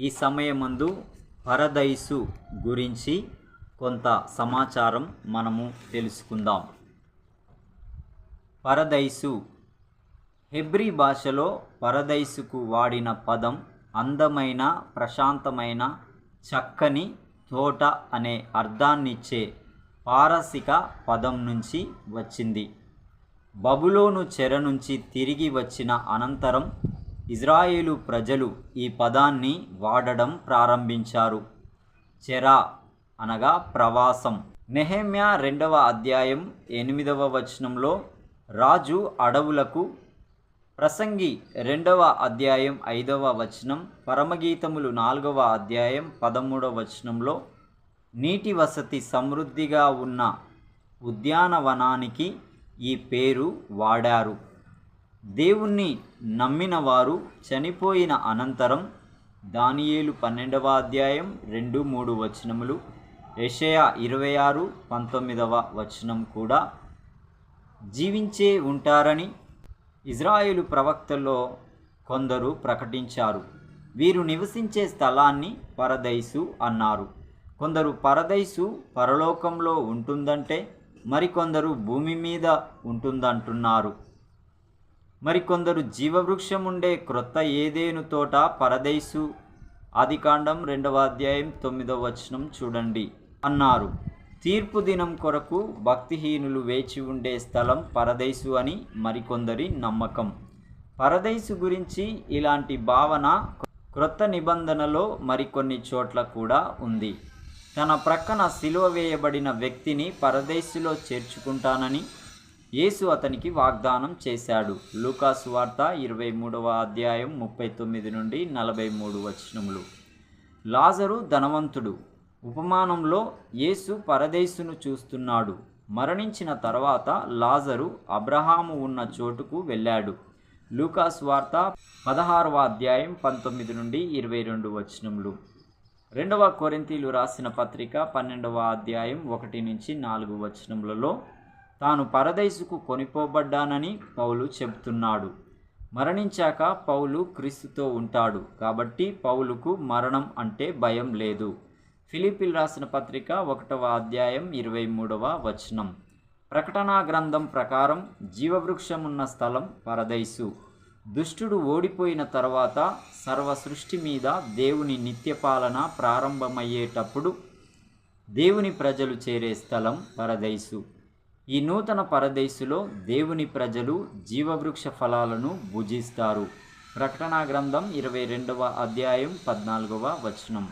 ఈ సమయమందు పరదైసు గురించి కొంత సమాచారం మనము తెలుసుకుందాం. పరదైసు హెబ్రీ భాషలో పరదైసుకు వాడిన పదం అందమైన ప్రశాంతమైన చక్కని తోట అనే అర్థాన్నిచ్చే పారసిక పదం నుంచి వచ్చింది. బబులోను చెర నుంచి తిరిగి వచ్చిన అనంతరం ఇజ్రాయేలు ప్రజలు ఈ పదాన్ని వాడడం ప్రారంభించారు. చెరా అనగా ప్రవాసం. నెహమ్యా రెండవ అధ్యాయం ఎనిమిదవ వచనంలో రాజు అడవులకు ప్రసంగి రెండవ అధ్యాయం ఐదవ వచనం పరమగీతములు నాలుగవ అధ్యాయం పదమూడవ వచనంలో నీటి వసతి సమృద్ధిగా ఉన్న ఉద్యానవనానికి ఈ పేరు వాడారు. దేవుణ్ణి నమ్మిన వారు చనిపోయిన అనంతరం దానియేలు పన్నెండవ అధ్యాయం రెండు మూడు వచనములు యషయా ఇరవై ఆరు పంతొమ్మిదవ వచనం కూడా జీవించే ఉంటారని ఇజ్రాయేలు ప్రవక్తల్లో కొందరు ప్రకటించారు. వీరు నివసించే స్థలాన్ని పరదైసు అన్నారు. కొందరు పరదైసు పరలోకంలో ఉంటుందంటే మరికొందరు భూమి మీద ఉంటుందంటున్నారు. మరికొందరు జీవవృక్షం ఉండే క్రొత్త ఏదేను తోట పరదైసు ఆదికాండం రెండవ అధ్యాయం తొమ్మిదవ వచనం చూడండి. అన్నారు తీర్పు దినం కొరకు భక్తిహీనులు వేచి ఉండే స్థలం పరదైసు అని మరికొందరి నమ్మకం. పరదైసు గురించి ఇలాంటి భావన క్రొత్త నిబంధనలో మరికొన్ని చోట్ల కూడా ఉంది. తన ప్రక్కన సిలువ వేయబడిన వ్యక్తిని పరదేశులో చేర్చుకుంటానని యేసు అతనికి వాగ్దానం చేశాడు. లూకాసు వార్త ఇరవై మూడవ అధ్యాయం ముప్పై తొమ్మిది నుండి నలభై మూడు వచనములు. లాజరు ధనవంతుడు. ఉపమానంలో యేసు పరదేశును చూస్తున్నాడు. మరణించిన తర్వాత లాజరు అబ్రహాము ఉన్న చోటుకు వెళ్ళాడు. లూకాస్ వార్త పదహారవ అధ్యాయం పంతొమ్మిది నుండి ఇరవై రెండు వచనములు. రెండవ కొరింతీలు రాసిన పత్రిక పన్నెండవ అధ్యాయం ఒకటి నుంచి నాలుగు వచనములలో తాను పరదైసుకు కొనిపోబడ్డానని పౌలు చెబుతున్నాడు. మరణించాక పౌలు క్రీస్తుతో ఉంటాడు. కాబట్టి పౌలుకు మరణం అంటే భయం లేదు. ఫిలిపిల్ రాసిన పత్రిక ఒకటవ అధ్యాయం ఇరవై మూడవ వచనం. ప్రకటనా గ్రంథం ప్రకారం జీవవృక్షం ఉన్న స్థలం పరదైసు దుష్టుడు ఓడిపోయిన తర్వాత సర్వ సృష్టి మీద దేవుని నిత్యపాలన ప్రారంభమయ్యేటప్పుడు దేవుని ప్రజలు చేరే స్థలం పరదైసు ఈ నూతన పరదేశులో దేవుని ప్రజలు జీవవృక్ష ఫలాలను భుజిస్తారు. ప్రకటనా గ్రంథం ఇరవై రెండవ అధ్యాయం పద్నాలుగవ వచనం.